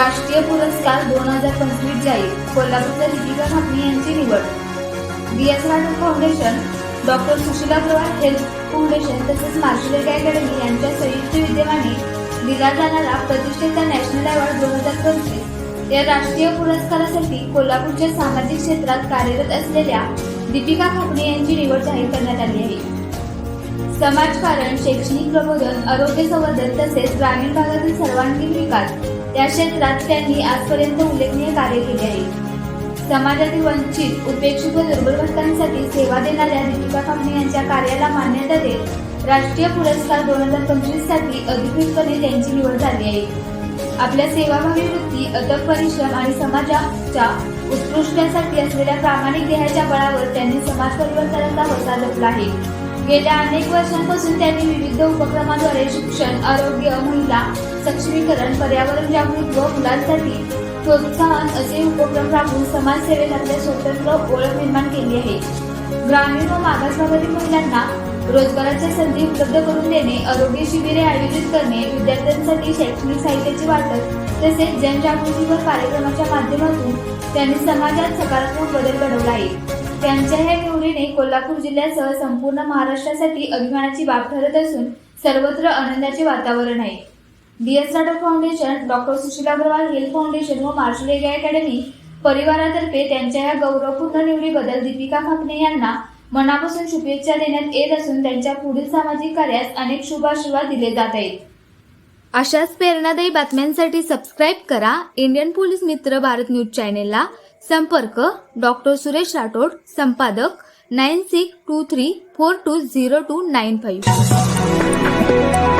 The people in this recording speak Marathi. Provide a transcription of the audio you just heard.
राष्ट्रीय पुरस्कार दोन हजार पंचवीस जाहीर. कोल्हापूरच्या दीपिका खापणे यांची निवड. B S Rathod foundation doctor Sushila Pawar health foundation तसेच मार्शल अकॅडमी यांच्या संयुक्त विद्यमाने दिला जाणारा प्रतिष्ठेचा नॅशनल अवॉर्ड दोन हजार पंचवीस. या राष्ट्रीय पुरस्कारासाठी कोल्हापूरच्या सामाजिक क्षेत्रात कार्यरत असलेल्या दीपिका खापणे यांची निवड जाहीर करण्यात आली आहे. समाजकारण शैक्षणिक प्रबोधन आरोग्य संवर्धन तसेच ग्रामीण भागातील सर्वांगीण विकास या क्षेत्रात त्यांनी आजपर्यंत उल्लेखनीय कार्य केले आहे. समाजातील वंचित उपेक्षित व दुर्बल घटकांसाठी सेवा देणाऱ्या दीपिका खामणे यांच्या कार्याला मान्यता देत राष्ट्रीय पुरस्कार दोन हजार पंचवीससाठी अधिकृतपणे त्यांची निवड झाली आहे. आपल्या सेवाभावी वृत्ती अथक परिश्रम आणि समाजाच्या उत्कृष्टासाठी असलेल्या प्रामाणिक देहाच्या बळावर त्यांनी समाज परिवर्तनाचा वसा जपला आहे. गेल्या अनेक वर्षांपासून त्यांनी विविध उपक्रमाद्वारे शिक्षण आरोग्य महिला सक्षमीकरण पर्यावरण जागृती व मुलांसाठी प्रोत्साहन असे उपक्रम राबवून समाजसेवेत आपल्या स्वतंत्र ओळख निर्माण केली आहे. ग्रामीण व मागास भागातील महिलांना रोजगाराच्या संधी उपलब्ध करून देणे आरोग्य शिबिरे आयोजित करणे विद्यार्थ्यांसाठी शैक्षणिक साहित्याची वाटप तसेच जनजागृतीवर कार्यक्रमाच्या माध्यमातून त्यांनी समाजात सकारात्मक बदल घडवला आहे. त्यांच्या या निवडीने कोल्हापूर जिल्ह्यासह संपूर्ण महाराष्ट्रासाठी अभिमानाची बाब ठरत असून सर्वत्र आनंदाचे वातावरण आहे. D S Rathod foundation doctor Sushila Agarwal health foundation व मार्शल एगा अकॅडमी परिवारातर्फे त्यांच्या या गौरवपूर्ण निवडीबद्दल दीपिका खापणे यांना मनापासून शुभेच्छा देण्यात येत असून त्यांच्या पुढील सामाजिक कार्यास अनेक शुभाशुभा दिले जात आहेत. अशाच प्रेरणादायी बातम्यांसाठी सबस्क्राईब करा. इंडियन पोलीस मित्र भारत न्यूज चॅनेलला संपर्क डॉक्टर सुरेश राठोड संपादक nine six two three four two zero two nine five.